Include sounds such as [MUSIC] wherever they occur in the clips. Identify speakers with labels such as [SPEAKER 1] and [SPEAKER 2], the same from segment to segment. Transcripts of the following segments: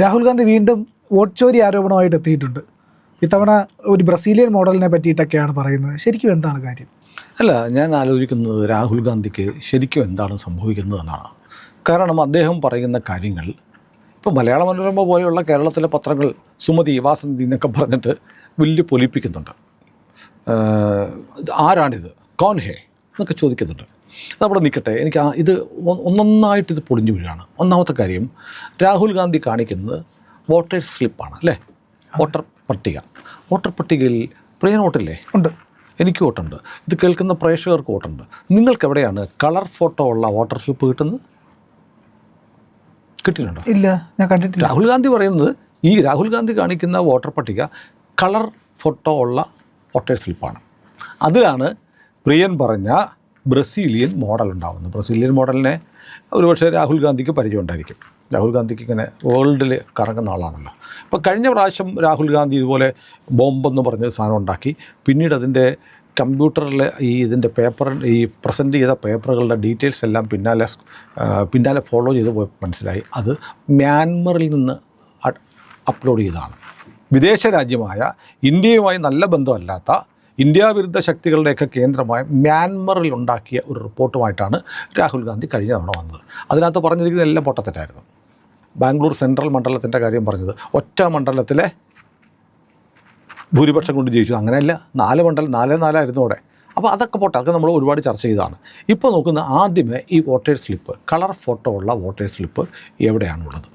[SPEAKER 1] രാഹുൽ ഗാന്ധി വീണ്ടും വോട്ട് ചോരി ആരോപണമായിട്ട് എത്തിയിട്ടുണ്ട്. ഇത്തവണ ഒരു ബ്രസീലിയൻ മോഡലിനെ പറ്റിയിട്ടൊക്കെയാണ് പറയുന്നത്. ശരിക്കും എന്താണ് കാര്യം?
[SPEAKER 2] അല്ല ഞാൻ ആലോചിക്കുന്നത് രാഹുൽ ഗാന്ധിക്ക് ശരിക്കും എന്താണ് സംഭവിക്കുന്നതെന്നാണ്. കാരണം അദ്ദേഹം പറയുന്ന കാര്യങ്ങൾ ഇപ്പോൾ മലയാള മനോരമ പോലെയുള്ള കേരളത്തിലെ പത്രങ്ങൾ സുമതി വാസന്തി എന്നൊക്കെ പറഞ്ഞിട്ട് വലിയ പൊലിപ്പിക്കുന്നുണ്ട്. ആരാണിത്? കോൺഹേ എന്നൊക്കെ ചോദിക്കുന്നുണ്ട്. അതവിടെ നിൽക്കട്ടെ. എനിക്ക് ആ ഇത് ഒന്നൊന്നായിട്ട് ഇത് പൊളിഞ്ഞു വീഴാണ്. ഒന്നാമത്തെ കാര്യം രാഹുൽ ഗാന്ധി കാണിക്കുന്നത് വോട്ടേഴ്സ് സ്ലിപ്പാണ് അല്ലേ? വോട്ടർ പട്ടിക. വോട്ടർ പട്ടികയിൽ പ്രിയ നോട്ടില്ലേ
[SPEAKER 1] ഉണ്ട്.
[SPEAKER 2] എനിക്ക് വോട്ടുണ്ട്. ഇത് കേൾക്കുന്ന പ്രേക്ഷകർക്ക് വോട്ടുണ്ട്. നിങ്ങൾക്ക് എവിടെയാണ് കളർ ഫോട്ടോ ഉള്ള വോട്ടർ സ്ലിപ്പ് കിട്ടുന്നത്? കിട്ടിയിട്ടുണ്ടോ?
[SPEAKER 1] ഇല്ല ഞാൻ കണ്ടിട്ടില്ല.
[SPEAKER 2] രാഹുൽ ഗാന്ധി പറയുന്നത് ഈ രാഹുൽ ഗാന്ധി കാണിക്കുന്ന വോട്ടർ പട്ടിക കളർ ഫോട്ടോ ഉള്ള വോട്ടേഴ്സ് സ്ലിപ്പാണ്. അതിലാണ് പ്രിയൻ പറഞ്ഞ ബ്രസീലിയൻ മോഡൽ ഉണ്ടാകുന്നു ബ്രസീലിയൻ മോഡലിനെ ഒരുപക്ഷെ രാഹുൽ ഗാന്ധിക്ക് പരിചയം ഉണ്ടായിരിക്കും. രാഹുൽ ഗാന്ധിക്ക് ഇങ്ങനെ വേൾഡിൽ കറങ്ങുന്ന ആളാണല്ലോ. അപ്പോൾ കഴിഞ്ഞ പ്രാവശ്യം രാഹുൽ ഗാന്ധി ഇതുപോലെ ബോംബെന്ന് പറഞ്ഞ സാധനം ഉണ്ടാക്കി. പിന്നീട് അതിന്റെ കമ്പ്യൂട്ടറിൽ ഈ ഇതിന്റെ പേപ്പർ ഈ പ്രസന്റ് ചെയ്ത പേപ്പറുകളുടെ ഡീറ്റെയിൽസ് എല്ലാം പിന്നാലെ പിന്നാലെ ഫോളോ ചെയ്ത് പോയി മനസ്സിലായി. അത് മ്യാൻമറിൽ നിന്ന് അപ്ലോഡ് ചെയ്തതാണ്. വിദേശ രാജ്യമായ ഇന്ത്യയുമായി നല്ല ബന്ധമല്ലാത്ത ഇന്ത്യ വിരുദ്ധ ശക്തികളുടെയൊക്കെ കേന്ദ്രമായ മ്യാൻമറിൽ ഉണ്ടാക്കിയ ഒരു റിപ്പോർട്ടുമായിട്ടാണ് രാഹുൽ ഗാന്ധി കഴിഞ്ഞ തവണ വന്നത്. അതിനകത്ത് പറഞ്ഞിരിക്കുന്ന എല്ലാം പൊട്ടത്തെറ്റായിരുന്നു. ബാംഗ്ലൂർ സെൻട്രൽ മണ്ഡലത്തിന്റെ കാര്യം പറഞ്ഞത് ഒറ്റ മണ്ഡലത്തിലെ ഭൂരിപക്ഷം കൊണ്ട് ജയിച്ചു. അങ്ങനെയല്ല നാല് മണ്ഡലം നാല് നാലായിരുന്നു അവിടെ. അപ്പോൾ അതൊക്കെ പോട്ടെ അതൊക്കെ നമ്മൾ ഒരുപാട് ചർച്ച ചെയ്തതാണ്. ഇപ്പോൾ നോക്കുന്ന ആദ്യമേ ഈ വോട്ടേഴ്സ് സ്ലിപ്പ് കളർ ഫോട്ടോ ഉള്ള വോട്ടേഴ്സ് സ്ലിപ്പ് എവിടെയാണുള്ളത്?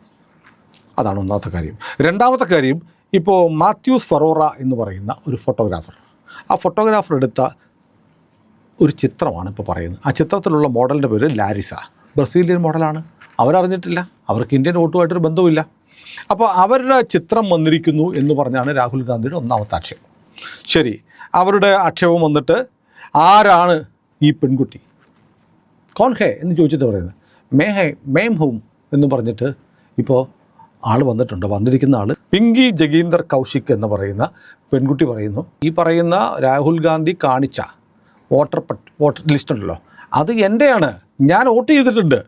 [SPEAKER 2] അതാണ് ഒന്നാമത്തെ കാര്യം. രണ്ടാമത്തെ കാര്യം ഇപ്പോൾ മാത്യൂസ് ഫറോറ എന്ന് പറയുന്ന ഒരു ഫോട്ടോഗ്രാഫർ ആ ഫോട്ടോഗ്രാഫർ എടുത്ത ഒരു ചിത്രമാണ് ഇപ്പോൾ പറയുന്നത്. ആ ചിത്രത്തിലുള്ള മോഡലിന്റെ പേര് ലാരിസ. ബ്രസീലിയൻ മോഡലാണ്. അവരറിഞ്ഞിട്ടില്ല. അവർക്ക് ഇന്ത്യൻ വോട്ടുമായിട്ടൊരു ബന്ധവുമില്ല. അപ്പോൾ അവരുടെ ചിത്രം വന്നിരിക്കുന്നു എന്ന് പറഞ്ഞാണ് രാഹുൽ ഗാന്ധിയുടെ ഒന്നാമത്തെ ആക്ഷേപം. ശരി അവരുടെ ആക്ഷേപം വന്നിട്ട് ആരാണ് ഈ പെൺകുട്ടി? കോൺ ഹേ എന്ന് ചോദിച്ചിട്ട് പറയുന്നത്. മേ ഹേ മേം ഹൂം എന്ന് പറഞ്ഞിട്ട് ഇപ്പോൾ ആൾ വന്നിട്ടുണ്ട്. വന്നിരിക്കുന്ന ആൾ പിങ്കി ജഗീന്ദർ കൗശിക് എന്ന് പറയുന്ന പെൺകുട്ടി പറയുന്നു. ഈ പറയുന്ന രാഹുൽ ഗാന്ധി കാണിച്ച വോട്ടർ പട്ട് വോട്ടർ ലിസ്റ്റ് ഉണ്ടല്ലോ. അത് എന്റെയാണ് ഞാൻ വോട്ട് ചെയ്തിട്ടുണ്ട്.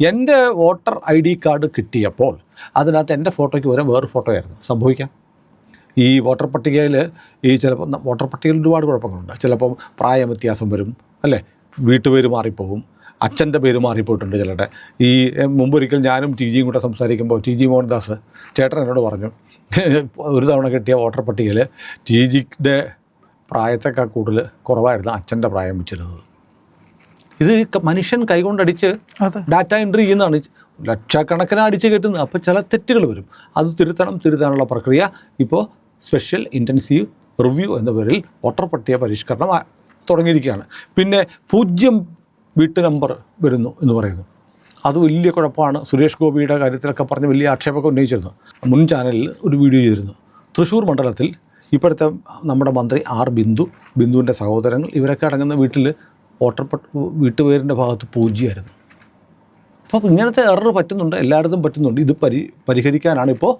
[SPEAKER 2] എന്റെ വോട്ടർ ഐ ഡി കാർഡ് കിട്ടിയപ്പോൾ അതിനകത്ത് എന്റെ ഫോട്ടോയ്ക്ക് പകരം വേറെ ഫോട്ടോ ആയിരുന്നു സംഭവിക്കാം. ഈ വോട്ടർ പട്ടികയിൽ ഈ ചിലപ്പോൾ വോട്ടർ പട്ടികയിൽ ഒരുപാട് കുഴപ്പങ്ങളുണ്ട്. ചിലപ്പം പ്രായ വ്യത്യാസം വരും അല്ലേ? വീട്ടുപേര് മാറിപ്പോകും അച്ഛന്റെ പേര് മാറിപ്പോയിട്ടുണ്ട് ചിലരുടെ. ഈ മുമ്പൊരിക്കൽ ഞാനും ടി ജിയും കൂടെ സംസാരിക്കുമ്പോൾ ടി ജി മോഹൻദാസ് ചേട്ടൻ എന്നോട് പറഞ്ഞു ഒരു തവണ കിട്ടിയ വോട്ടർ പട്ടികയിൽ ടി ജിയുടെ പ്രായത്തേക്കാൾ കൂടുതൽ കുറവായിരുന്നു അച്ഛന്റെ പ്രായം വെച്ചിരുന്നത്. ഇത് മനുഷ്യൻ കൈകൊണ്ടടിച്ച് ഡാറ്റ എൻട്രി ചെയ്യുന്നതാണ്. ലക്ഷക്കണക്കിന് അടിച്ച് കെട്ടുന്നത്. അപ്പോൾ ചില തെറ്റുകൾ വരും. അത് തിരുത്തണം തിരുത്താനുള്ള പ്രക്രിയ ഇപ്പോൾ സ്പെഷ്യൽ ഇന്റൻസീവ് റിവ്യൂ എന്ന പേരിൽ വോട്ടർ പട്ടിക പരിഷ്കരണം തുടങ്ങിയിരിക്കുകയാണ്. പിന്നെ പൂജ്യം വീട്ട് നമ്പർ വരുന്നു എന്ന് പറയുന്നു. അത് വലിയ കുഴപ്പമാണ്. സുരേഷ് ഗോപിയുടെ കാര്യത്തിലൊക്കെ പറഞ്ഞ് വലിയ ആക്ഷേപമൊക്കെ ഉന്നയിച്ചിരുന്നു. മുൻ ചാനലിൽ ഒരു വീഡിയോ ചെയ്തിരുന്നു. തൃശ്ശൂർ മണ്ഡലത്തിൽ ഇപ്പോഴത്തെ നമ്മുടെ മന്ത്രി ആർ ബിന്ദു ബിന്ദുവിന്റെ സഹോദരങ്ങൾ ഇവരൊക്കെ അടങ്ങുന്ന വീട്ടിൽ വോട്ടർ പട്ട് വീട്ടുപേരിന്റെ ഭാഗത്ത് പൂജ്യമായിരുന്നു. അപ്പോൾ ഇങ്ങനത്തെ എറർ പറ്റുന്നുണ്ട്. എല്ലായിടത്തും പറ്റുന്നുണ്ട്. ഇത് പരി പരിഹരിക്കാനാണ് ഇപ്പോൾ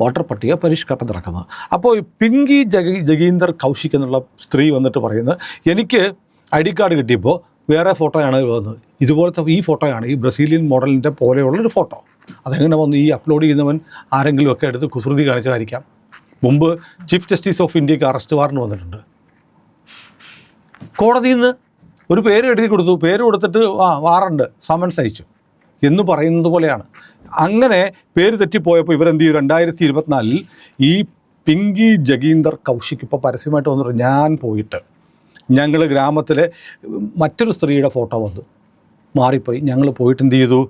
[SPEAKER 2] വോട്ടർ പട്ടിക പരിഷ്കരണം നടക്കുന്നത് അപ്പോൾ പിങ്കി ജഗ ജഗീന്ദർ കൗശിക് എന്നുള്ള സ്ത്രീ വന്നിട്ട് പറയുന്നത് എനിക്ക് ഐ ഡി കാർഡ് കിട്ടിയപ്പോൾ വേറെ ഫോട്ടോയാണ് വന്നത്. ഇതുപോലത്തെ ഈ ഫോട്ടോയാണ് ഈ ബ്രസീലിയൻ മോഡലിന്റെ പോലെയുള്ളൊരു ഫോട്ടോ. അതെങ്ങനെ വന്നു ഈ അപ്ലോഡ് ചെയ്യുന്നവൻ ആരെങ്കിലും ഒക്കെ എടുത്ത് കുസൃതി കാണിച്ചതായിരിക്കാം. മുമ്പ് ചീഫ് ജസ്റ്റിസ് ഓഫ് ഇന്ത്യയ്ക്ക് അറസ്റ്റ് വാറണ്ട് വന്നിട്ടുണ്ട്. കോടതിയിൽ നിന്ന് ഒരു പേര് എഴുതി കൊടുത്തു. പേര് കൊടുത്തിട്ട് ആ വാറണ്ട് സമൻസ് അയച്ചു. എന്ന് പറയുന്നത് പോലെയാണ്. അങ്ങനെ പേര് തെറ്റിപ്പോയപ്പോൾ ഇവരെന്ത് ചെയ്യും രണ്ടായിരത്തി ഇരുപത്തിനാലിൽ ഈ പിങ്കി ജഗീന്ദർ കൗശിക് ഇപ്പോൾ പരസ്യമായിട്ട് വന്നിട്ട് ഞാൻ പോയിട്ട്. ഞങ്ങൾ ഗ്രാമത്തിലെ മറ്റൊരു സ്ത്രീയുടെ ഫോട്ടോ വന്നു. മാറിപ്പോയി. ഞങ്ങൾ പോയിട്ട് എന്ത് ചെയ്തു?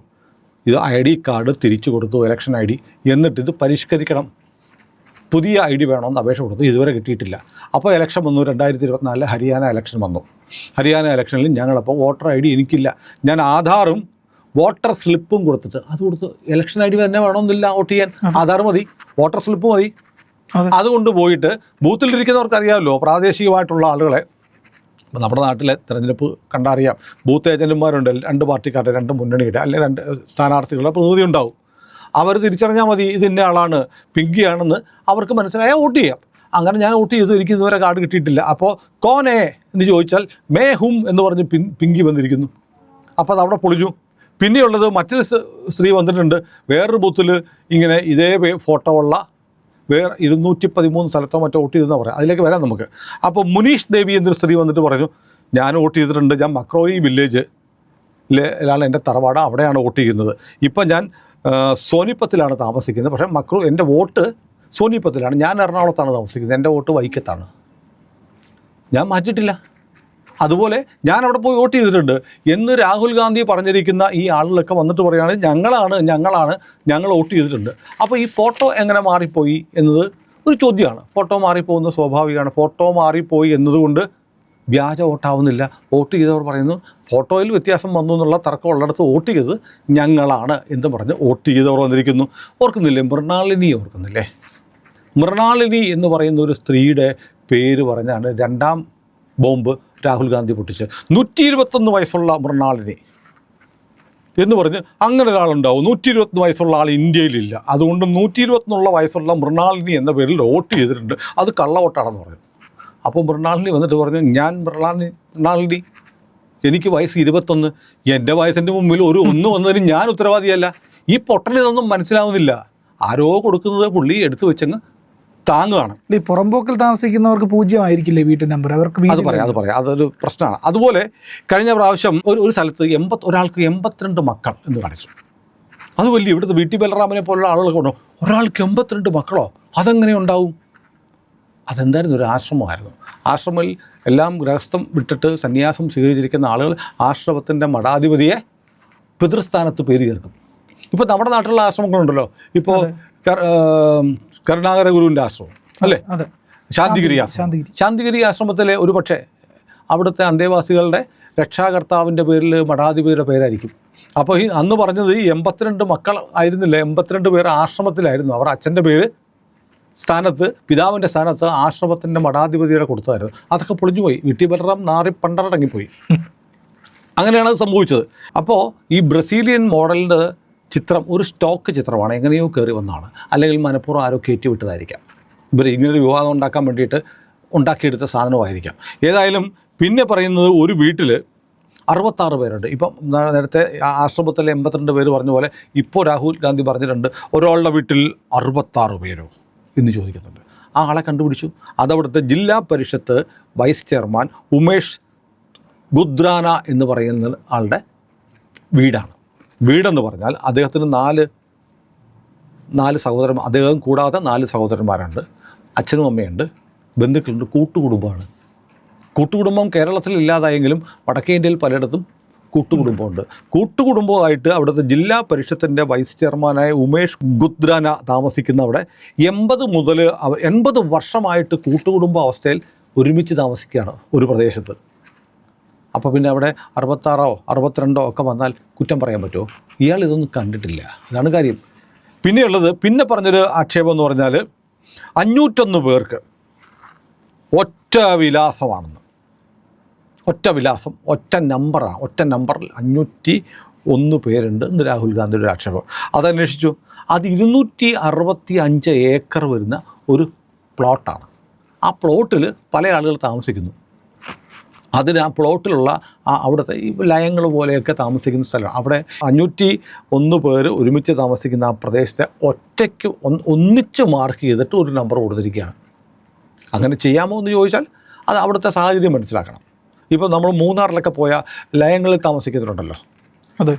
[SPEAKER 2] ഇത് ഐ ഡി കാർഡ് തിരിച്ചു കൊടുത്തു ഇലക്ഷൻ ഐ ഡി. എന്നിട്ട് ഇത് പരിഷ്കരിക്കണം. പുതിയ ഐ ഡി വേണമെന്ന് അപേക്ഷ കൊടുത്തു. ഇതുവരെ കിട്ടിയിട്ടില്ല. അപ്പോൾ ഇലക്ഷൻ വന്നു. രണ്ടായിരത്തി ഇരുപത്തിനാലിൽ ഹരിയാന ഇലക്ഷൻ വന്നു. ഹരിയാന ഇലക്ഷനിൽ ഞങ്ങളപ്പോൾ വോട്ടർ ഐ ഡി എനിക്കില്ല. ഞാൻ ആധാറും വോട്ടർ സ്ലിപ്പും കൊടുത്തിട്ട് അത് കൊടുത്ത് ഇലക്ഷൻ ഐ ഡി തന്നെ വേണമെന്നില്ല വോട്ട് ചെയ്യാൻ. ആധാർ മതി. വോട്ടർ സ്ലിപ്പ് മതി. അതുകൊണ്ട് പോയിട്ട് ബൂത്തിലിരിക്കുന്നവർക്ക് അറിയാമല്ലോ പ്രാദേശികമായിട്ടുള്ള ആളുകളെ ഇപ്പം നമ്മുടെ നാട്ടിലെ തിരഞ്ഞെടുപ്പ് കണ്ടറിയാം. ബൂത്ത് ഏജന്റുമാരുണ്ട് രണ്ട് പാർട്ടിക്കാരുടെ രണ്ട് മുന്നണിയുടെ അല്ലെങ്കിൽ രണ്ട് സ്ഥാനാർത്ഥികളുടെ പ്രതിനിധി ഉണ്ടാവും. അവർ തിരിച്ചറിഞ്ഞാൽ മതി ഇത് ഇന്ന ആളാണ് പിങ്കിയാണെന്ന് അവർക്ക് മനസ്സിലായാൽ വോട്ട് ചെയ്യാം. അങ്ങനെ ഞാൻ വോട്ട് ചെയ്തു എനിക്ക് ഇതുവരെ കാർഡ് കിട്ടിയിട്ടില്ല. അപ്പോൾ കോനെ എന്ന് ചോദിച്ചാൽ മേ ഹും എന്ന് പറഞ്ഞ് പിൻ പിങ്കി വന്നിരിക്കുന്നു. അപ്പോൾ അത് അവിടെ പൊളിഞ്ഞു. പിന്നെയുള്ളത് മറ്റൊരു സ്ത്രീ വന്നിട്ടുണ്ട്. വേറൊരു ബൂത്തിൽ ഇങ്ങനെ ഇതേ ഫോട്ടോ ഉള്ള വേറെ ഇരുന്നൂറ്റി പതിമൂന്ന് സ്ഥലത്തോ മറ്റോ വോട്ട് ചെയ്തെന്ന് പറയാം. അതിലേക്ക് വരാം നമുക്ക്. അപ്പോൾ മുനീഷ് ദേവി എന്നൊരു സ്ത്രീ വന്നിട്ട് പറഞ്ഞു ഞാൻ വോട്ട് ചെയ്തിട്ടുണ്ട്. ഞാൻ മക്രോയി വില്ലേജ് ലാണ് എന്റെ തറവാട് അവിടെയാണ് വോട്ട് ചെയ്യുന്നത്. ഇപ്പം ഞാൻ സോനിപ്പത്തിലാണ് താമസിക്കുന്നത്. പക്ഷേ മക്രോ എന്റെ വോട്ട് സോനിപ്പത്തിലാണ്. ഞാൻ എറണാകുളത്താണ് താമസിക്കുന്നത്. എന്റെ വോട്ട് വൈക്കത്താണ്. ഞാൻ മാറ്റിയിട്ടില്ല. അതുപോലെ ഞാൻ അവിടെ പോയി വോട്ട് ചെയ്തിട്ടുണ്ട്. എന്ന് രാഹുൽ ഗാന്ധി പറഞ്ഞിരിക്കുന്ന ഈ ആളുകളൊക്കെ വന്നിട്ട് പറയുകയാണ് ഞങ്ങളാണ് ഞങ്ങളാണ് ഞങ്ങൾ വോട്ട് ചെയ്തിട്ടുണ്ട്. അപ്പോൾ ഈ ഫോട്ടോ എങ്ങനെ മാറിപ്പോയി എന്നത് ഒരു ചോദ്യമാണ്. ഫോട്ടോ മാറിപ്പോകുന്നത് സ്വാഭാവികമാണ്. ഫോട്ടോ മാറിപ്പോയി എന്നതുകൊണ്ട് വ്യാജ വോട്ടാവുന്നില്ല. വോട്ട് ചെയ്തവർ പറയുന്നു ഫോട്ടോയിൽ വ്യത്യാസം വന്നു എന്നുള്ള തർക്കം ഉള്ളിടത്ത് വോട്ട് ചെയ്തത് ഞങ്ങളാണ് എന്ന് പറഞ്ഞ് വോട്ട് ചെയ്തവർ വന്നിരിക്കുന്നു. ഓർക്കുന്നില്ലേ? മൃണാളിനി ഓർക്കുന്നില്ലേ? മൃണാളിനി എന്ന് പറയുന്ന ഒരു സ്ത്രീയുടെ പേര് പറഞ്ഞാണ് രണ്ടാം ബോംബ് രാഹുൽ ഗാന്ധി പൊട്ടിച്ചത് നൂറ്റി ഇരുപത്തൊന്ന് വയസ്സുള്ള മൃണാളിനെ എന്ന് പറഞ്ഞ് അങ്ങനെ ഒരാളുണ്ടാവും. നൂറ്റി ഇരുപത്തൊന്ന് വയസ്സുള്ള ആൾ ഇന്ത്യയിലില്ല. അതുകൊണ്ട് നൂറ്റി ഇരുപത്തൊന്നുള്ള വയസ്സുള്ള മൃണാളിനി എന്ന പേരിൽ വോട്ട് ചെയ്തിട്ടുണ്ട്. അത് കള്ളവോട്ടാണെന്ന് പറഞ്ഞു. അപ്പോൾ മൃണാളിനി വന്നിട്ട് പറഞ്ഞു ഞാൻ മൃണാളിനി മൃണാളിനി. എനിക്ക് വയസ്സ് ഇരുപത്തൊന്ന്. എന്റെ വയസ്സിന്റെ മുമ്പിൽ ഒരു ഒന്ന് വന്നതിന് ഞാൻ ഉത്തരവാദിയല്ല. ഈ പൊട്ടലിതൊന്നും മനസ്സിലാവുന്നില്ല. ആരോ കൊടുക്കുന്നത് പുള്ളി എടുത്തു വെച്ചങ്ങ് താങ്ങുകയാണ്.
[SPEAKER 1] ഈ പുറമ്പോക്കിൽ താമസിക്കുന്നവർക്ക് പൂജ്യമായിരിക്കില്ലേ വീട്ടു നമ്പർ? അവർക്ക്
[SPEAKER 2] അത്. പറയാം അത് പറയാം. അതൊരു പ്രശ്നമാണ്. അതുപോലെ കഴിഞ്ഞ പ്രാവശ്യം ഒരു ഒരു സ്ഥലത്ത് എൺപത് ഒരാൾക്ക് എൺപത്തിരണ്ട് മക്കൾ എന്ന് കാണിച്ചു അത് വലിയ ഇവിടുത്തെ വീട്ടി ബലറാമനെ പോലുള്ള ആളുകളൊക്കെ ഉണ്ടോ? ഒരാൾക്ക് എൺപത്തിരണ്ട് മക്കളോ? അതെങ്ങനെ ഉണ്ടാവും? അതെന്തായിരുന്നു ഒരു ആശ്രമമായിരുന്നു? ആശ്രമിൽ എല്ലാം ഗൃഹസ്ഥം വിട്ടിട്ട് സന്യാസം സ്വീകരിച്ചിരിക്കുന്ന ആളുകൾ ആശ്രമത്തിന്റെ മഠാധിപതിയെ പിതൃസ്ഥാനത്ത് പേര് ചേർക്കും. ഇപ്പോൾ നമ്മുടെ നാട്ടിലുള്ള ആശ്രമങ്ങളുണ്ടല്ലോ. ഇപ്പോൾ കരുണാകര ഗുരുവിന്റെ ആശ്രമം അല്ലേ?
[SPEAKER 1] അതെ.
[SPEAKER 2] ശാന്തിഗിരി ആശ്രമം.
[SPEAKER 1] ശാന്തിഗിരി.
[SPEAKER 2] ആശ്രമത്തിലെ ഒരു പക്ഷേ അവിടുത്തെ അന്തേവാസികളുടെ രക്ഷാകർത്താവിന്റെ പേരിൽ മഠാധിപതിയുടെ പേരായിരിക്കും. അപ്പോൾ ഈ അന്ന് പറഞ്ഞത് ഈ എൺപത്തിരണ്ട് മക്കൾ ആയിരുന്നില്ല? എൺപത്തിരണ്ട് പേർ ആശ്രമത്തിലായിരുന്നു. അവർ അച്ഛന്റെ പേര് സ്ഥാനത്ത് പിതാവിന്റെ സ്ഥാനത്ത് ആശ്രമത്തിന്റെ മഠാധിപതിയുടെ കൊടുത്തതായിരുന്നു അതൊക്കെ പൊളിഞ്ഞുപോയി. വിട്ടി ബലറാം നാറി പണ്ടറടങ്ങിപ്പോയി. [LAUGHS] അങ്ങനെയാണ് അത് സംഭവിച്ചത്. അപ്പോൾ ഈ ബ്രസീലിയൻ മോഡലിന്റെ ചിത്രം ഒരു സ്റ്റോക്ക് ചിത്രമാണ് എങ്ങനെയോ കയറി വന്നതാണ്. അല്ലെങ്കിൽ മനഃപൂർവം ആരോ കയറ്റി വിട്ടതായിരിക്കാം ഇവർ ഇങ്ങനൊരു വിവാദം ഉണ്ടാക്കാൻ വേണ്ടിയിട്ട് ഉണ്ടാക്കിയെടുത്ത സാധനമായിരിക്കാം. ഏതായാലും പിന്നെ പറയുന്നത് ഒരു വീട്ടിൽ അറുപത്താറ് പേരുണ്ട്. ഇപ്പം നേരത്തെ ആശ്രമത്തിലെ എൺപത്തിരണ്ട് പേര് പറഞ്ഞ പോലെ ഇപ്പോൾ രാഹുൽ ഗാന്ധി പറഞ്ഞിട്ടുണ്ട് ഒരാളുടെ വീട്ടിൽ അറുപത്താറ് പേരോ എന്ന് ചോദിക്കുന്നുണ്ട്. ആ ആളെ കണ്ടുപിടിച്ചു. അതവിടുത്തെ ജില്ലാ പരിഷത്ത് വൈസ് ചെയർമാൻ ഉമേഷ് ഗുദ്രാന എന്ന് പറയുന്ന ആളുടെ വീടാണ്. വീടെന്ന് പറഞ്ഞാൽ അദ്ദേഹത്തിന് നാല് നാല് സഹോദരൻ അദ്ദേഹം കൂടാതെ നാല് സഹോദരന്മാരുണ്ട് അച്ഛനും അമ്മയുണ്ട് ബന്ധുക്കളുണ്ട് കൂട്ടുകുടുംബമാണ്. കൂട്ടുകുടുംബം കേരളത്തിൽ ഇല്ലാതായെങ്കിലും വടക്കേ ഇന്ത്യയിൽ പലയിടത്തും കൂട്ടുകുടുംബമുണ്ട്. കൂട്ടുകുടുംബമായിട്ട് അവിടുത്തെ ജില്ലാ പരിഷത്തിന്റെ വൈസ് ചെയർമാനായ ഉമേഷ് ഗുദ്രാന താമസിക്കുന്ന അവിടെ എൺപത് മുതൽ എൺപത് വർഷമായിട്ട് കൂട്ടുകുടുംബ അവസ്ഥയിൽ ഒരുമിച്ച് താമസിക്കുകയാണ് ഒരു പ്രദേശത്ത്. അപ്പോൾ പിന്നെ അവിടെ അറുപത്താറോ അറുപത്തിരണ്ടോ ഒക്കെ വന്നാൽ കുറ്റം പറയാൻ പറ്റുമോ? ഇയാൾ ഇതൊന്നും കണ്ടിട്ടില്ല. അതാണ് കാര്യം. പിന്നെയുള്ളത് പിന്നെ പറഞ്ഞൊരു ആക്ഷേപം എന്ന് പറഞ്ഞാൽ അഞ്ഞൂറ്റൊന്ന് പേർക്ക് ഒറ്റ വിലാസമാണെന്ന്. ഒറ്റ വിലാസം ഒറ്റ നമ്പറാണ്. ഒറ്റ നമ്പറിൽ അഞ്ഞൂറ്റി ഒന്ന് പേരുണ്ട് എന്ന് രാഹുൽ ഗാന്ധിയുടെ ഒരു ആക്ഷേപം. അതന്വേഷിച്ചു. അത് ഇരുന്നൂറ്റി അറുപത്തി അഞ്ച് ഏക്കർ വരുന്ന ഒരു പ്ലോട്ടാണ്. ആ പ്ലോട്ടിൽ പല ആളുകൾ താമസിക്കുന്നു. അതിന് ആ പ്ലോട്ടിലുള്ള ആ അവിടുത്തെ ഈ ലയങ്ങൾ പോലെയൊക്കെ താമസിക്കുന്ന സ്ഥലമാണ്. അവിടെ അഞ്ഞൂറ്റി ഒന്ന് പേര് ഒരുമിച്ച് താമസിക്കുന്ന ആ പ്രദേശത്തെ ഒറ്റയ്ക്ക് ഒന്ന് ഒന്നിച്ച് മാർക്ക് ചെയ്തിട്ട് ഒരു നമ്പർ കൊടുത്തിരിക്കുകയാണ്. അങ്ങനെ ചെയ്യാമോ എന്ന് ചോദിച്ചാൽ അത് അവിടുത്തെ സാഹചര്യം മനസ്സിലാക്കണം. ഇപ്പോൾ നമ്മൾ മൂന്നാറിലൊക്കെ പോയ ലയങ്ങളിൽ താമസിക്കുന്നുണ്ടല്ലോ.
[SPEAKER 1] അതെ.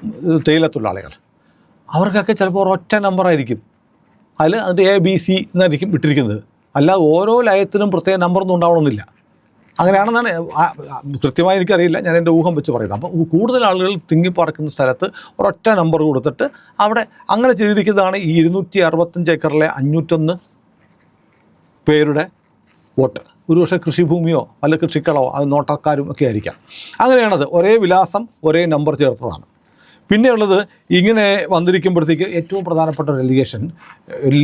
[SPEAKER 2] ആളുകൾ അവർക്കൊക്കെ ചിലപ്പോൾ ഒരൊറ്റ നമ്പറായിരിക്കും അതിൽ അതിന്റെ എ ബി സി എന്നായിരിക്കും ഇട്ടിരിക്കുന്നത്. അല്ലാതെ ഓരോ ലയത്തിനും പ്രത്യേക നമ്പറൊന്നും ഉണ്ടാവണമെന്നില്ല. അങ്ങനെയാണെന്നാണ് കൃത്യമായി എനിക്കറിയില്ല. ഞാൻ എന്റെ ഊഹം വെച്ച് പറയുന്നത് അപ്പം കൂടുതൽ ആളുകൾ തിങ്ങിപ്പറക്കുന്ന സ്ഥലത്ത് ഒരൊറ്റ നമ്പർ കൊടുത്തിട്ട് അവിടെ അങ്ങനെ ചെയ്തിരിക്കുന്നതാണ് ഈ ഇരുന്നൂറ്റി അറുപത്തഞ്ച് ഏക്കറിലെ അഞ്ഞൂറ്റൊന്ന് പേരുടെ വോട്ട്. ഒരുപക്ഷെ കൃഷിഭൂമിയോ അല്ല കൃഷിക്കളോ അത് നോട്ടക്കാരും ഒക്കെ ആയിരിക്കാം. അങ്ങനെയാണത്. ഒരേ വിലാസം ഒരേ നമ്പർ ചേർത്തതാണ്. പിന്നെയുള്ളത് ഇങ്ങനെ വന്നിരിക്കുമ്പോഴത്തേക്ക് ഏറ്റവും പ്രധാനപ്പെട്ട ഒരു എലിഗേഷൻ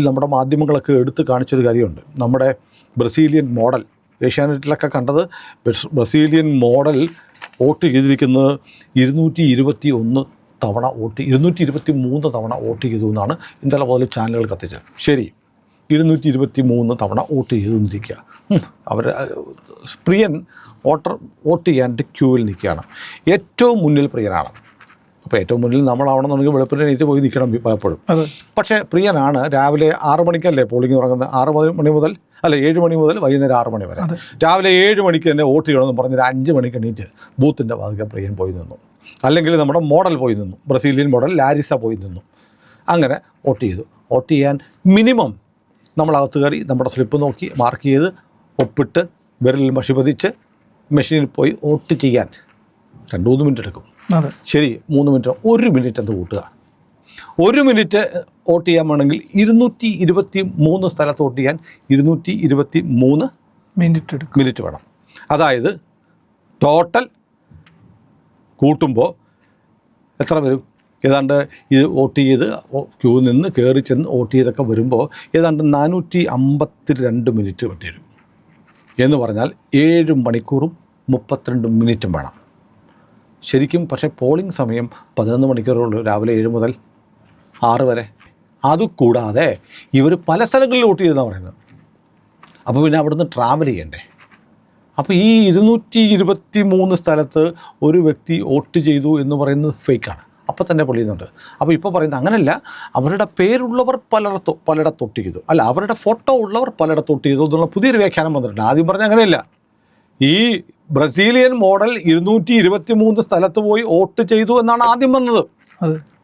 [SPEAKER 2] നമ്മുടെ മാധ്യമങ്ങളൊക്കെ എടുത്ത് കാണിച്ചൊരു കാര്യമുണ്ട്. നമ്മുടെ ബ്രസീലിയൻ മോഡൽ ഏഷ്യാനെറ്റിലൊക്കെ കണ്ടത് ബ്രസ്- ബ്രസീലിയൻ മോഡൽ വോട്ട് ചെയ്തിരിക്കുന്നത് ഇരുന്നൂറ്റി ഇരുപത്തി ഒന്ന് തവണ വോട്ട് ഇരുന്നൂറ്റി ഇരുപത്തി മൂന്ന് തവണ വോട്ട് ചെയ്തു എന്നാണ് ഇന്നലെ മുതൽ ചാനലുകൾ കത്തിച്ചത്. ശരി ഇരുന്നൂറ്റി ഇരുപത്തി മൂന്ന് തവണ വോട്ട് ചെയ്തു നിൽക്കുക അവർ പ്രിയൻ വോട്ടർ വോട്ട് ചെയ്യാന്റെ ക്യൂവിൽ നിൽക്കുകയാണ്. ഏറ്റവും മുന്നിൽ പ്രിയനാണ്. അപ്പോൾ ഏറ്റവും മുന്നിൽ നമ്മളാവണമെന്നുണ്ടെങ്കിൽ വെളുപ്പിന് നീറ്റ് പോയി നിൽക്കണം പലപ്പോഴും. പക്ഷേ പ്രിയനാണ് രാവിലെ ആറ് മണിക്കല്ലേ പോളിംഗ് തുടങ്ങുന്നത്? ആറ് മണി മുതൽ അല്ല ഏഴ് മണി മുതൽ വൈകുന്നേരം ആറ് മണി വരെ. രാവിലെ ഏഴ് മണിക്ക് തന്നെ വോട്ട് ചെയ്യണമെന്ന് പറഞ്ഞ് ഒരു അഞ്ച് മണിക്ക് നീറ്റ് ബൂത്തിന്റെ വാതിക്കെ പ്രിയൻ പോയി നിന്നു. അല്ലെങ്കിൽ നമ്മുടെ മോഡൽ പോയി നിന്നു. ബ്രസീലിയൻ മോഡൽ ലാരിസ പോയി നിന്നു. അങ്ങനെ വോട്ട് ചെയ്തു. വോട്ട് ചെയ്യാൻ മിനിമം നമ്മളകത്ത് കയറി നമ്മുടെ സ്ലിപ്പ് നോക്കി മാർക്ക് ചെയ്ത് ഒപ്പിട്ട് വിരലിൽ മഷി പതിച്ച് മെഷീനിൽ പോയി വോട്ട് ചെയ്യാൻ. രണ്ട് മൂന്ന് മിനിറ്റ് എടുക്കും. ശരി മൂന്ന് മിനിറ്റ്. ഒരു മിനിറ്റ് എന്ത് കൂട്ടുക. ഒരു മിനിറ്റ് വോട്ട് ചെയ്യാൻ വേണമെങ്കിൽ ഇരുന്നൂറ്റി ഇരുപത്തി മൂന്ന് സ്ഥലത്ത് വോട്ട് ചെയ്യാൻ ഇരുന്നൂറ്റി ഇരുപത്തി മൂന്ന്
[SPEAKER 1] മിനിറ്റ് എടുക്കും
[SPEAKER 2] മിനിറ്റ് വേണം. അതായത് ടോട്ടൽ കൂട്ടുമ്പോൾ എത്ര വരും? ഏതാണ്ട് ഇത് വോട്ട് ചെയ്ത് ക്യൂ നിന്ന് കയറി ചെന്ന് വോട്ട് ചെയ്തൊക്കെ വരുമ്പോൾ ഏതാണ്ട് നാനൂറ്റി അമ്പത്തി രണ്ട് മിനിറ്റ് വേണ്ടി വരും. എന്ന് പറഞ്ഞാൽ ഏഴ് മണിക്കൂറും മുപ്പത്തിരണ്ട് മിനിറ്റും വേണം. ശരിക്കും പക്ഷേ പോളിംഗ് സമയം പതിനൊന്ന് മണിക്കൂറുള്ളൂ രാവിലെ ഏഴ് മുതൽ ആറ് വരെ. അതുകൂടാതെ ഇവർ പല സ്ഥലങ്ങളിൽ വോട്ട് ചെയ്തെന്നാണ് പറയുന്നത്. അപ്പോൾ പിന്നെ അവിടുന്ന് ട്രാവൽ ചെയ്യണ്ടേ? അപ്പോൾ ഈ ഇരുന്നൂറ്റി ഇരുപത്തി മൂന്ന് സ്ഥലത്ത് ഒരു വ്യക്തി വോട്ട് ചെയ്തു എന്ന് പറയുന്നത് ഫേക്കാണ് അപ്പോൾ തന്നെ പൊളിയുന്നുണ്ട് അപ്പോൾ ഇപ്പോൾ പറയുന്നത് അങ്ങനെയല്ല അവരുടെ പേരുള്ളവർ പലയിടത്ത് പലയിടത്ത് വോട്ട് ചെയ്തു. അല്ല അവരുടെ ഫോട്ടോ ഉള്ളവർ പലയിടത്ത് വോട്ട് ചെയ്തു എന്നുള്ള പുതിയൊരു വ്യാഖ്യാനം വന്നിട്ടുണ്ട്. ആദ്യം പറഞ്ഞ അങ്ങനെയല്ല. ഈ ബ്രസീലിയൻ മോഡൽ ഇരുന്നൂറ്റി ഇരുപത്തി മൂന്ന് സ്ഥലത്ത് പോയി വോട്ട് ചെയ്തു എന്നാണ് ആദ്യം വന്നത്.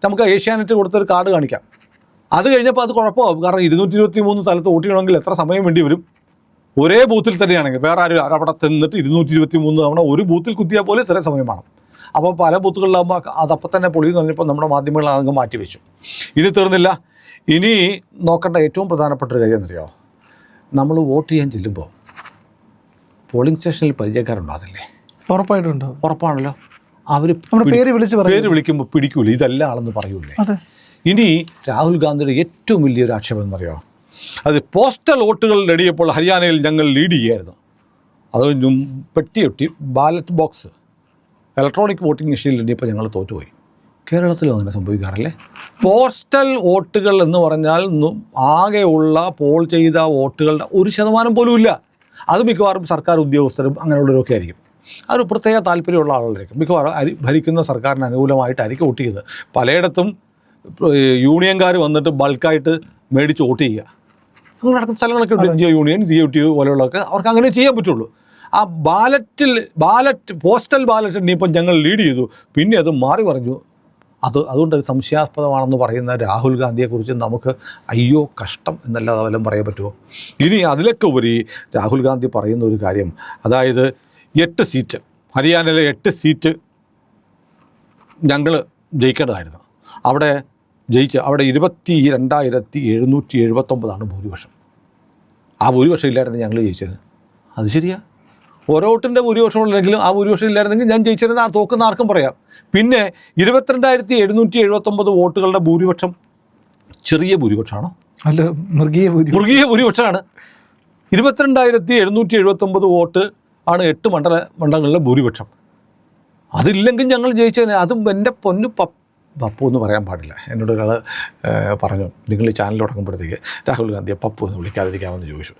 [SPEAKER 2] നമുക്ക് ഏഷ്യാനെറ്റ് കൊടുത്തൊരു കാർഡ് കാണിക്കാം. അത് കഴിഞ്ഞപ്പോൾ അത് കുഴപ്പമാകും കാരണം ഇരുന്നൂറ്റി ഇരുപത്തി മൂന്ന് സ്ഥലത്ത് വോട്ട് ചെയ്യണമെങ്കിൽ എത്ര സമയം വേണ്ടി വരും? ഒരേ ബൂത്തിൽ തന്നെയാണെങ്കിൽ വേറെ ആരും അവിടെ ചെന്നിട്ട് ഇരുന്നൂറ്റി ഇരുപത്തി മൂന്ന് തവണ ഒരു ബൂത്തിൽ കുത്തിയാൽ പോലും ഇത്രയും സമയം വേണം. അപ്പോൾ പല ബൂത്തുകളിലാകുമ്പോൾ അതപ്പം തന്നെ പൊളിയെന്ന് പറഞ്ഞപ്പോൾ നമ്മുടെ മാധ്യമങ്ങൾ അങ്ങ് മാറ്റി വെച്ചു. ഇനി തീർന്നില്ല. ഇനി നോക്കേണ്ട ഏറ്റവും പ്രധാനപ്പെട്ട ഒരു കാര്യം എന്നറിയോ? നമ്മൾ വോട്ട് ചെയ്യാൻ ചെല്ലുമ്പോൾ പോളിംഗ് സ്റ്റേഷനിൽ പരിചയക്കാരുണ്ടാകത്തില്ലേ?
[SPEAKER 1] ഉറപ്പായിട്ടും ഉണ്ടാവും
[SPEAKER 2] ഉറപ്പാണല്ലോ. അവർ
[SPEAKER 1] നമ്മുടെ പേര് വിളിച്ച്
[SPEAKER 2] പേര് വിളിക്കുമ്പോൾ പിടിക്കൂല? ഇതല്ല ആളെന്ന് പറയൂലേ? ഇനി രാഹുൽ ഗാന്ധിയുടെ ഏറ്റവും വലിയൊരു ആക്ഷേപം എന്നറിയോ അത് പോസ്റ്റൽ വോട്ടുകൾ നേടിയപ്പോൾ ഹരിയാനയിൽ ഞങ്ങൾ ലീഡ് ചെയ്യായിരുന്നു അത് പെട്ടിയൊട്ടി ബാലറ്റ് ബോക്സ്. ഇലക്ട്രോണിക് വോട്ടിംഗ് മെഷീനിൽ എണ്ണിയപ്പോൾ ഞങ്ങൾ തോറ്റുപോയി. കേരളത്തിലും അങ്ങനെ സംഭവിക്കാറില്ലേ? പോസ്റ്റൽ വോട്ടുകൾ എന്ന് പറഞ്ഞാൽ ആകെയുള്ള പോൾ ചെയ്ത വോട്ടുകളുടെ ഒരു ശതമാനം പോലും ഇല്ല അത് മിക്കവാറും സർക്കാർ ഉദ്യോഗസ്ഥരും അങ്ങനെയുള്ളവരൊക്കെ ആയിരിക്കും. അതൊരു പ്രത്യേക താല്പര്യമുള്ള ആളുകളായിരിക്കും. മിക്കവാറും അരി ഭരിക്കുന്ന സർക്കാരിന് അനുകൂലമായിട്ടായിരിക്കും വോട്ട് ചെയ്യുന്നത് പലയിടത്തും യൂണിയൻകാർ വന്നിട്ട് ബൾക്കായിട്ട് മേടിച്ച് വോട്ട് ചെയ്യുക. അങ്ങനെ നടക്കുന്ന സ്ഥലങ്ങളൊക്കെ ഉണ്ട്. India union C U T U പോലെയുള്ളതൊക്കെ അവർക്ക് അങ്ങനെ ചെയ്യാൻ പറ്റുള്ളൂ. ആ ബാലറ്റിൽ ബാലറ്റ് പോസ്റ്റൽ ബാലറ്റ് ഇനിയിപ്പം ഞങ്ങൾ ലീഡ് ചെയ്തു. പിന്നെ അത് മാറി പറഞ്ഞു അത് അതുകൊണ്ട് ഒരു സംശയാസ്പദമാണെന്ന് പറയുന്ന രാഹുൽ ഗാന്ധിയെക്കുറിച്ച് നമുക്ക് അയ്യോ കഷ്ടം എന്നല്ലാതെ വല്ലതും പറയാൻ പറ്റുമോ? ഇനി അതിലൊക്കെ ഉപരി രാഹുൽ ഗാന്ധി പറയുന്ന ഒരു കാര്യം അതായത് എട്ട് സീറ്റ് ഹരിയാനയിലെ എട്ട് സീറ്റ് ഞങ്ങൾ ജയിക്കേണ്ടതായിരുന്നു. അവിടെ ജയിച്ച് അവിടെ ഇരുപത്തി രണ്ടായിരത്തി എഴുന്നൂറ്റി എഴുപത്തൊമ്പതാണ് ഭൂരിപക്ഷം. ആ ഭൂരിപക്ഷം ഇല്ലായിരുന്നു ഞങ്ങൾ ജയിച്ചത്. അത് ശരിയാ? ഓരോ വോട്ടിന്റെ ഭൂരിപക്ഷം ഉള്ളെങ്കിലും ആ ഭൂരിപക്ഷം ഇല്ലായിരുന്നെങ്കിൽ ഞാൻ ജയിച്ചിരുന്ന ആ തോക്കുന്ന ആർക്കും പറയാം. പിന്നെ ഇരുപത്തിരണ്ടായിരത്തി എഴുന്നൂറ്റി എഴുപത്തൊമ്പത് വോട്ടുകളുടെ ഭൂരിപക്ഷം ചെറിയ ഭൂരിപക്ഷമാണോ?
[SPEAKER 1] അല്ല മൃഗീയ
[SPEAKER 2] മൃഗീയ ഭൂരിപക്ഷമാണ്. ഇരുപത്തിരണ്ടായിരത്തി എഴുന്നൂറ്റി എഴുപത്തൊമ്പത് വോട്ട് ആണ് എട്ട് മണ്ഡല മണ്ഡലങ്ങളിലെ ഭൂരിപക്ഷം. അതില്ലെങ്കിൽ ഞങ്ങൾ ജയിച്ചതിന് അതും എന്റെ പൊന്നു പപ്പ് പപ്പു എന്ന് പറയാൻ പാടില്ല. എന്നോട് ഒരാൾ പറഞ്ഞു. നിങ്ങൾ ഈ ചാനൽ തുടങ്ങുമ്പോഴത്തേക്ക് രാഹുൽ ഗാന്ധിയെ പപ്പു എന്ന് വിളിക്കാതിരിക്കാമെന്ന് ചോദിച്ചു.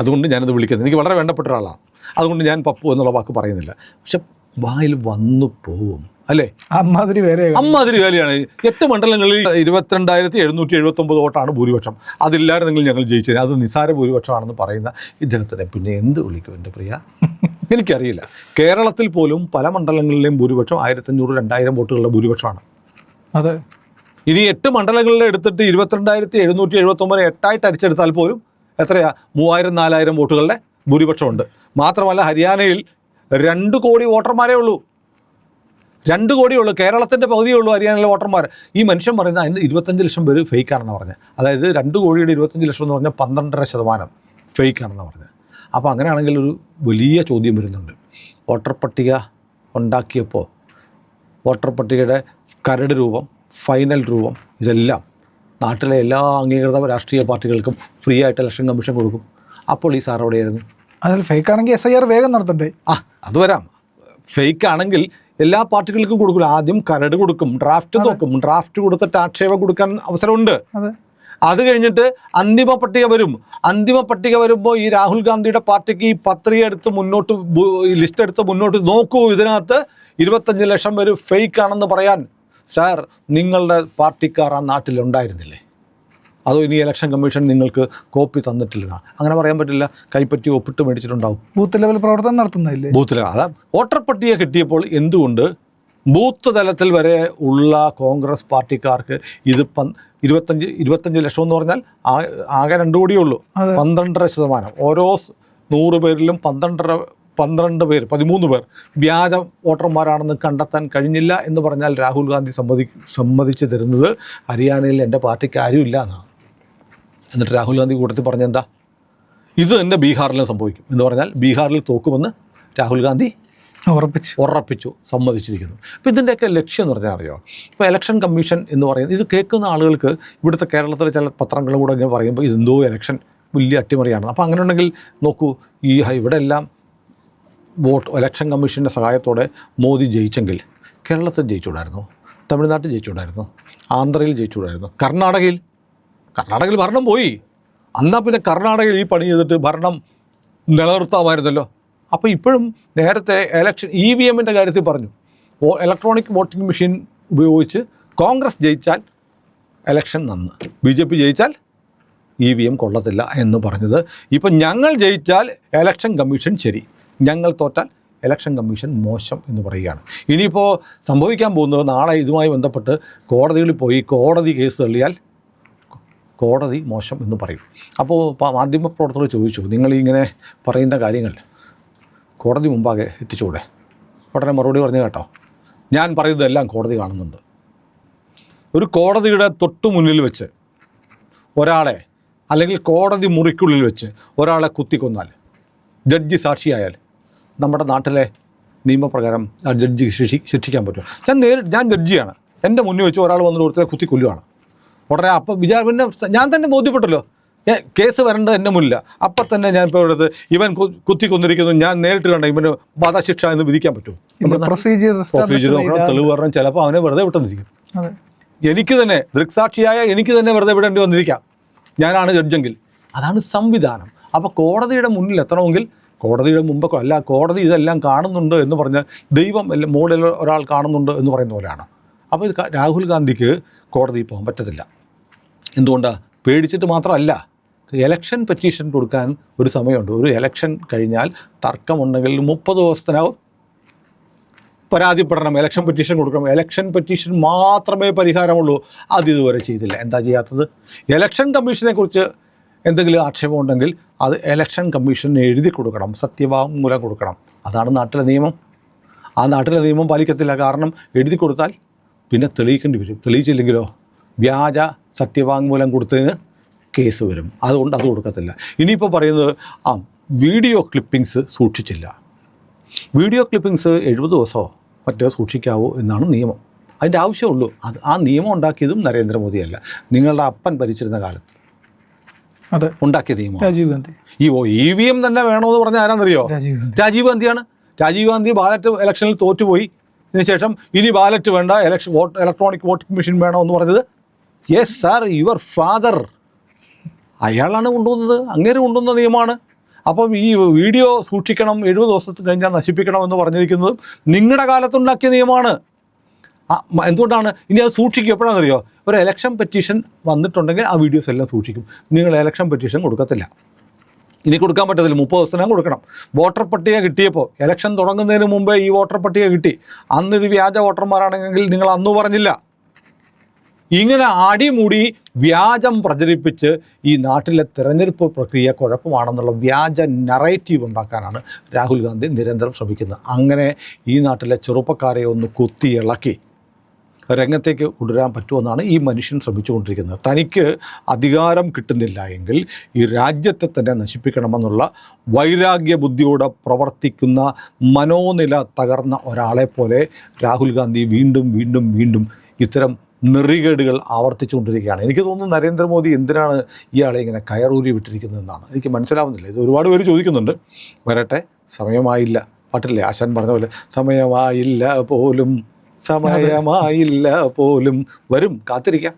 [SPEAKER 2] അതുകൊണ്ട് ഞാനത് വിളിക്കുന്നത് എനിക്ക് വളരെ വേണ്ടപ്പെട്ട ഒരാളാണ്. അതുകൊണ്ട് ഞാൻ പപ്പു എന്നുള്ള വാക്ക് പറയുന്നില്ല. പക്ഷെ വായിൽ വന്നു പോവും അല്ലേ?
[SPEAKER 1] അമ്മാതിരി വേല
[SPEAKER 2] അമ്മാതിരി വേലയാണ് എട്ട് മണ്ഡലങ്ങളിൽ ഇരുപത്തിരണ്ടായിരത്തി എഴുന്നൂറ്റി എഴുപത്തൊമ്പത് വോട്ടാണ് ഭൂരിപക്ഷം. അതില്ലായിരുന്നെങ്കിൽ ഞങ്ങൾ ജയിച്ചത് അത് നിസാര ഭൂരിപക്ഷമാണെന്ന് പറയുന്ന ഇദ്ദേഹത്തിനെ പിന്നെ എന്ത് വിളിക്കും എന്റെ പ്രിയ? [LAUGHS] എനിക്കറിയില്ല. കേരളത്തിൽ പോലും പല മണ്ഡലങ്ങളിലെയും ഭൂരിപക്ഷം ആയിരത്തഞ്ഞൂറ് രണ്ടായിരം വോട്ടുകളുടെ ഭൂരിപക്ഷമാണ്.
[SPEAKER 1] അതെ.
[SPEAKER 2] ഇനി എട്ട് മണ്ഡലങ്ങളിൽ എടുത്തിട്ട് ഇരുപത്തിരണ്ടായിരത്തി എഴുന്നൂറ്റി എഴുപത്തൊമ്പത് എട്ടായിട്ട് അടിച്ചെടുത്താൽ പോലും എത്രയാ? മൂവായിരം നാലായിരം വോട്ടുകളുടെ ഭൂരിപക്ഷമുണ്ട്. മാത്രമല്ല ഹരിയാനയിൽ രണ്ട് കോടി വോട്ടർമാരേ ഉള്ളൂ. രണ്ട് കോടി ഉള്ളൂ. കേരളത്തിന്റെ പകുതിയേ ഉള്ളൂ ഹരിയാനയിലെ വോട്ടർമാർ. ഈ മനുഷ്യൻ പറയുന്നത് അതിന്റെ ഇരുപത്തഞ്ച് ലക്ഷം പേര് ഫേക്ക് ആണെന്ന് പറഞ്ഞത്. അതായത് രണ്ട് കോടിയുടെ ഇരുപത്തഞ്ച് ലക്ഷം എന്ന് പറഞ്ഞാൽ പന്ത്രണ്ടര ശതമാനം ഫേക്ക് ആണെന്ന് പറഞ്ഞത്. അപ്പോൾ അങ്ങനെയാണെങ്കിൽ ഒരു വലിയ ചോദ്യം വരുന്നുണ്ട്. വോട്ടർ പട്ടിക ഉണ്ടാക്കിയപ്പോൾ വോട്ടർ പട്ടികയുടെ കരട് രൂപം ഫൈനൽ രൂപം ഇതെല്ലാം നാട്ടിലെ എല്ലാ അംഗീകൃത രാഷ്ട്രീയ പാർട്ടികൾക്കും ഫ്രീ ആയിട്ട് ഇലക്ഷൻ കമ്മീഷൻ കൊടുക്കും. അപ്പോൾ ഈ സാർ എവിടെയായിരുന്നു?
[SPEAKER 1] അതിൽ ഫേക്ക് ആണെങ്കിൽ എസ് ഐ ആർ വേഗം നടത്തണ്ടേ?
[SPEAKER 2] ആ അത് വരാം. ഫേക്ക് ആണെങ്കിൽ എല്ലാ പാർട്ടികൾക്കും കൊടുക്കില്ല ആദ്യം കരട് കൊടുക്കും ഡ്രാഫ്റ്റ് നോക്കും. ഡ്രാഫ്റ്റ് കൊടുത്തിട്ട് ആക്ഷേപം കൊടുക്കാൻ അവസരമുണ്ട്.
[SPEAKER 1] അതെ.
[SPEAKER 2] കഴിഞ്ഞിട്ട് അന്തിമ പട്ടിക വരും. അന്തിമ പട്ടിക വരുമ്പോൾ ഈ രാഹുൽ ഗാന്ധിയുടെ പാർട്ടിക്ക് ഈ പത്രിക എടുത്ത് മുന്നോട്ട് ലിസ്റ്റ് എടുത്ത് മുന്നോട്ട് നോക്കൂ. ഇതിനകത്ത് ഇരുപത്തഞ്ച് ലക്ഷം പേര് ഫേക്ക് ആണെന്ന് പറയാൻ സാർ നിങ്ങളുടെ പാർട്ടിക്കാർ ആ നാട്ടിലുണ്ടായിരുന്നില്ലേ അതോ ഇനി ഇലക്ഷൻ കമ്മീഷൻ നിങ്ങൾക്ക് കോപ്പി തന്നിട്ടില്ല? അങ്ങനെ പറയാൻ പറ്റില്ല. കൈപ്പറ്റി ഒപ്പിട്ട് മേടിച്ചിട്ടുണ്ടാവും.
[SPEAKER 1] ബൂത്ത് ലെവൽ പ്രവർത്തനം നടത്തുന്നില്ലേ
[SPEAKER 2] ബൂത്ത് ലെവൽ. അതാ വോട്ടർ പട്ടിക കിട്ടിയപ്പോൾ എന്തുകൊണ്ട് ബൂത്ത് തലത്തിൽ വരെ ഉള്ള കോൺഗ്രസ് പാർട്ടിക്കാർക്ക് ഇത് ഇരുപത്തഞ്ച് ഇരുപത്തഞ്ച് ലക്ഷം എന്ന് പറഞ്ഞാൽ ആകെ രണ്ടു കോടിയേ ഉള്ളൂ. പന്ത്രണ്ടര ശതമാനം. ഓരോ നൂറ് പേരിലും പന്ത്രണ്ടര പന്ത്രണ്ട് പേർ പതിമൂന്ന് പേർ വ്യാജ വോട്ടർമാരാണെന്ന് കണ്ടെത്താൻ കഴിഞ്ഞില്ല എന്ന് പറഞ്ഞാൽ രാഹുൽ ഗാന്ധി സമ്മതി സമ്മതിച്ച് തരുന്നത് ഹരിയാനയിൽ എന്റെ പാർട്ടിക്ക് ആരുമില്ല എന്നാണ്. എന്നിട്ട് രാഹുൽ ഗാന്ധി കൂട്ടത്തിൽ പറഞ്ഞെന്താ? ഇത് തന്നെ ബീഹാറിലും സംഭവിക്കും എന്ന് പറഞ്ഞാൽ ബീഹാറിൽ തോക്കുമെന്ന് രാഹുൽ ഗാന്ധി
[SPEAKER 1] ഉറപ്പിച്ചു.
[SPEAKER 2] ഉറപ്പിച്ചു സമ്മതിച്ചിരിക്കുന്നു. അപ്പോൾ ഇതിന്റെയൊക്കെ ലക്ഷ്യം എന്ന് പറഞ്ഞാൽ അറിയോ? ഇപ്പോൾ ഇലക്ഷൻ കമ്മീഷൻ എന്ന് പറയുന്നത് ഇത് കേൾക്കുന്ന ആളുകൾക്ക് ഇവിടുത്തെ കേരളത്തിലെ ചില പത്രങ്ങളും കൂടെ ഇങ്ങനെ പറയുമ്പോൾ ഇതെന്തോ ഇലക്ഷൻ വലിയ അട്ടിമറിയാണ്. അപ്പോൾ അങ്ങനെ ഉണ്ടെങ്കിൽ നോക്കൂ ഈ ഇവിടെ എല്ലാം വോട്ട് ഇലക്ഷൻ കമ്മീഷന്റെ സഹായത്തോടെ മോദി ജയിച്ചെങ്കിൽ കേരളത്തിൽ ജയിച്ചുകൂടായിരുന്നു? തമിഴ്നാട്ടിൽ ജയിച്ചുകൂടായിരുന്നു? ആന്ധ്രയിൽ ജയിച്ചുകൂടായിരുന്നു? കർണാടകയിൽ കർണാടകയിൽ ഭരണം പോയി. എന്നാൽ പിന്നെ കർണാടകയിൽ ഈ പണി ചെയ്തിട്ട് ഭരണം നിലനിർത്താമായിരുന്നല്ലോ. അപ്പോൾ ഇപ്പോഴും നേരത്തെ എലക്ഷൻ ഇ വി എമ്മിന്റെ കാര്യത്തിൽ പറഞ്ഞു. ഇലക്ട്രോണിക് വോട്ടിംഗ് മെഷീൻ ഉപയോഗിച്ച് കോൺഗ്രസ് ജയിച്ചാൽ എലക്ഷൻ നന്ന്. ബി ജെ പി ജയിച്ചാൽ ഇ വി എം കൊള്ളത്തില്ല എന്ന് പറഞ്ഞത്. ഇപ്പം ഞങ്ങൾ ജയിച്ചാൽ എലക്ഷൻ കമ്മീഷൻ ശരി. ഞങ്ങൾ തോറ്റാൽ ഇലക്ഷൻ കമ്മീഷൻ മോശം എന്ന് പറയുകയാണ്. ഇനിയിപ്പോൾ സംഭവിക്കാൻ പോകുന്നത് നാളെ ഇതുമായി ബന്ധപ്പെട്ട് കോടതികളിൽ പോയി കോടതി കേസ് തള്ളിയാൽ കോടതി മോശം എന്ന് പറയും. അപ്പോൾ മാധ്യമപ്രവർത്തകർ ചോദിച്ചു നിങ്ങൾ ഇങ്ങനെ പറയുന്ന കാര്യങ്ങൾ കോടതി മുമ്പാകെ എത്തിച്ചുകൂടെ ഉടനെ മറുപടി പറഞ്ഞു കേട്ടോ ഞാൻ പറയുന്നതെല്ലാം കോടതി കാണുന്നുണ്ട്. ഒരു കോടതിയുടെ തൊട്ടു മുന്നിൽ വെച്ച് ഒരാളെ അല്ലെങ്കിൽ കോടതി മുറിക്കുള്ളിൽ വെച്ച് ഒരാളെ കുത്തിക്കൊന്നാൽ ജഡ്ജി സാക്ഷിയായാൽ നമ്മുടെ നാട്ടിലെ നിയമപ്രകാരം ആ ജഡ്ജി ശിക്ഷി ശിക്ഷിക്കാൻ പറ്റും. ഞാൻ നേരി ഞാൻ ജഡ്ജിയാണ്. എന്റെ മുന്നിൽ വെച്ച് ഒരാൾ വന്നിട്ട് ഒരുത്തരെ കുത്തിക്കൊല്ലുവാണ്. ഉടനെ അപ്പം വിചാര പിന്നെ ഞാൻ തന്നെ ബോധ്യപ്പെട്ടല്ലോ. കേസ് വരേണ്ടത് എന്റെ മുന്നില്ല അപ്പം തന്നെ ഞാൻ ഇപ്പോൾ എടുത്ത് ഇവൻ കുത്തി കൊന്നിരിക്കുന്നു. ഞാൻ നേരിട്ട് കണ്ട ഇവന് വധശിക്ഷ എന്ന് വിധിക്കാൻ പറ്റും.
[SPEAKER 1] പ്രൊസീജിയർ
[SPEAKER 2] പ്രൊസീജിയർ നോക്കണം. തെളിവ് പറഞ്ഞാൽ ചിലപ്പോൾ അവനെ വെറുതെ വിട്ടെന്നിരിക്കും. എനിക്ക് തന്നെ ദൃക്സാക്ഷിയായ എനിക്ക് തന്നെ വെറുതെ വിടേണ്ടി വന്നിരിക്കാം. ഞാനാണ് ജഡ്ജെങ്കിൽ. അതാണ് സംവിധാനം. അപ്പോൾ കോടതിയുടെ മുന്നിൽ എത്തണമെങ്കിൽ കോടതിയുടെ മുമ്പൊക്കെ അല്ല കോടതി ഇതെല്ലാം കാണുന്നുണ്ട് എന്ന് പറഞ്ഞാൽ ദൈവം എല്ലാം മുകളിൽ ഒരാൾ കാണുന്നുണ്ട് എന്ന് പറയുന്ന പോലെയാണ്. അപ്പോൾ ഇത് രാഹുൽ ഗാന്ധിക്ക് കോടതി പോകാൻ പറ്റത്തില്ല. എന്തുകൊണ്ടാണ് പേടിച്ചിട്ട് മാത്രമല്ല എലക്ഷൻ പെറ്റീഷൻ കൊടുക്കാൻ ഒരു സമയമുണ്ട്. ഒരു എലക്ഷൻ കഴിഞ്ഞാൽ തർക്കമുണ്ടെങ്കിൽ മുപ്പത് ദിവസത്തിനകം പരാതിപ്പെടണം. എലക്ഷൻ പെറ്റീഷൻ കൊടുക്കണം. എലക്ഷൻ പെറ്റീഷൻ മാത്രമേ പരിഹാരമുള്ളൂ. അത് ഇതുവരെ ചെയ്തില്ല. എന്താ ചെയ്യാത്തത്? എലക്ഷൻ കമ്മീഷനെ കുറിച്ച് എന്തെങ്കിലും ആക്ഷേപമുണ്ടെങ്കിൽ അത് എലക്ഷൻ കമ്മീഷന് എഴുതി കൊടുക്കണം. സത്യവാങ്മൂലം കൊടുക്കണം. അതാണ് നാട്ടിലെ നിയമം. ആ നാട്ടിലെ നിയമം പാലിക്കത്തില്ല. കാരണം എഴുതി കൊടുത്താൽ പിന്നെ തെളിയിക്കേണ്ടി വരും. തെളിയിച്ചില്ലെങ്കിലോ? വ്യാജ സത്യവാങ്മൂലം കൊടുത്തതിന് കേസ് വരും. അതുകൊണ്ട് അത് കൊടുക്കത്തില്ല. ഇനിയിപ്പോൾ പറയുന്നത് ആ വീഡിയോ ക്ലിപ്പിങ്സ് സൂക്ഷിച്ചില്ല. വീഡിയോ ക്ലിപ്പിങ്സ് എഴുപത് ദിവസമോ മറ്റോ സൂക്ഷിക്കാവോ എന്നാണ് നിയമം. അതിന്റെ ആവശ്യമുള്ളൂ. അത് ആ നിയമം ഉണ്ടാക്കിയതും നരേന്ദ്രമോദിയല്ല. നിങ്ങളുടെ അപ്പൻ ഭരിച്ചിരുന്ന കാലത്ത്
[SPEAKER 1] അതെ.
[SPEAKER 2] ഉണ്ടാക്കിയ നിയമം
[SPEAKER 1] രാജീവ് ഗാന്ധി.
[SPEAKER 2] ഈ ഓ ഇ വി എം തന്നെ വേണമെന്ന് പറഞ്ഞാൽ ആരാന്നറിയോ?
[SPEAKER 1] രാജീവ് ഗാന്ധി.
[SPEAKER 2] രാജീവ് ഗാന്ധിയാണ്. രാജീവ് ഗാന്ധി ബാലറ്റ് ഇലക്ഷനിൽ തോറ്റുപോയി. ഇതിനുശേഷം ഇനി ബാലറ്റ് വേണ്ട election vote electronic voting machine വേണമെന്ന് പറഞ്ഞത് യെസ് സാർ യുവർ ഫാദർ അയാളാണ് കൊണ്ടുവന്നത് അങ്ങനെ കൊണ്ടുവന്ന നിയമമാണ്. അപ്പം ഈ വീഡിയോ സൂക്ഷിക്കണം എഴുപത് ദിവസത്തിന് കഴിഞ്ഞാൽ നശിപ്പിക്കണം എന്ന് പറഞ്ഞിരിക്കുന്നത് നിങ്ങളുടെ കാലത്തുണ്ടാക്കിയ നിയമമാണ്. എന്തുകൊണ്ടാണ്? ഇനി അത് സൂക്ഷിക്കും. എപ്പോഴാണെന്നറിയോ? ഒരു എലക്ഷൻ പെറ്റീഷൻ വന്നിട്ടുണ്ടെങ്കിൽ ആ വീഡിയോസ് എല്ലാം സൂക്ഷിക്കും. നിങ്ങൾ എലക്ഷൻ പെറ്റീഷൻ കൊടുക്കത്തില്ല. ഇനി കൊടുക്കാൻ പറ്റത്തില്ല. മുപ്പത് ദിവസത്തിനകം കൊടുക്കണം. വോട്ടർ പട്ടിക കിട്ടിയപ്പോൾ ഇലക്ഷൻ തുടങ്ങുന്നതിന് മുമ്പേ ഈ വോട്ടർ പട്ടിക കിട്ടി. അന്ന് ഇത് വ്യാജ വോട്ടർമാരാണെങ്കിൽ നിങ്ങൾ അന്ന് പറഞ്ഞില്ല. ഇങ്ങനെ അടിമുടി വ്യാജം പ്രചരിപ്പിച്ച് ഈ നാട്ടിലെ തിരഞ്ഞെടുപ്പ് പ്രക്രിയ കുഴപ്പമാണെന്നുള്ള വ്യാജ നറേറ്റീവ് ഉണ്ടാക്കാനാണ് രാഹുൽ ഗാന്ധി നിരന്തരം ശ്രമിക്കുന്നത്. അങ്ങനെ ഈ നാട്ടിലെ ചെറുപ്പക്കാരെ ഒന്ന് കുത്തിയിളക്കി. രംഗത്തേക്ക് കൊണ്ടുവരാൻ പറ്റുമെന്നാണ് ഈ മനുഷ്യൻ ശ്രമിച്ചുകൊണ്ടിരിക്കുന്നത്. തനിക്ക് അധികാരം കിട്ടുന്നില്ല എങ്കിൽ ഈ രാജ്യത്തെ തന്നെ നശിപ്പിക്കണമെന്നുള്ള വൈരാഗ്യ ബുദ്ധിയോടെ പ്രവർത്തിക്കുന്ന മനോനില തകർന്ന ഒരാളെ പോലെ രാഹുൽ ഗാന്ധി വീണ്ടും വീണ്ടും വീണ്ടും ഇത്തരം നെറികേടുകൾ ആവർത്തിച്ചുകൊണ്ടിരിക്കുകയാണ്. എനിക്ക് തോന്നുന്നു നരേന്ദ്രമോദി എന്തിനാണ് ഇയാളെ ഇങ്ങനെ കയറൂരി വിട്ടിരിക്കുന്നതെന്നാണ്. എനിക്ക് മനസ്സിലാവുന്നില്ല. ഇത് ഒരുപാട് പേര് ചോദിക്കുന്നുണ്ട്. വരട്ടെ സമയമായില്ല. പാട്ടില്ലേ? ആശാൻ പറഞ്ഞ പോലെ സമയമായില്ല പോലും സമയമായില്ല പോലും വരും കാത്തിരിക്കാം.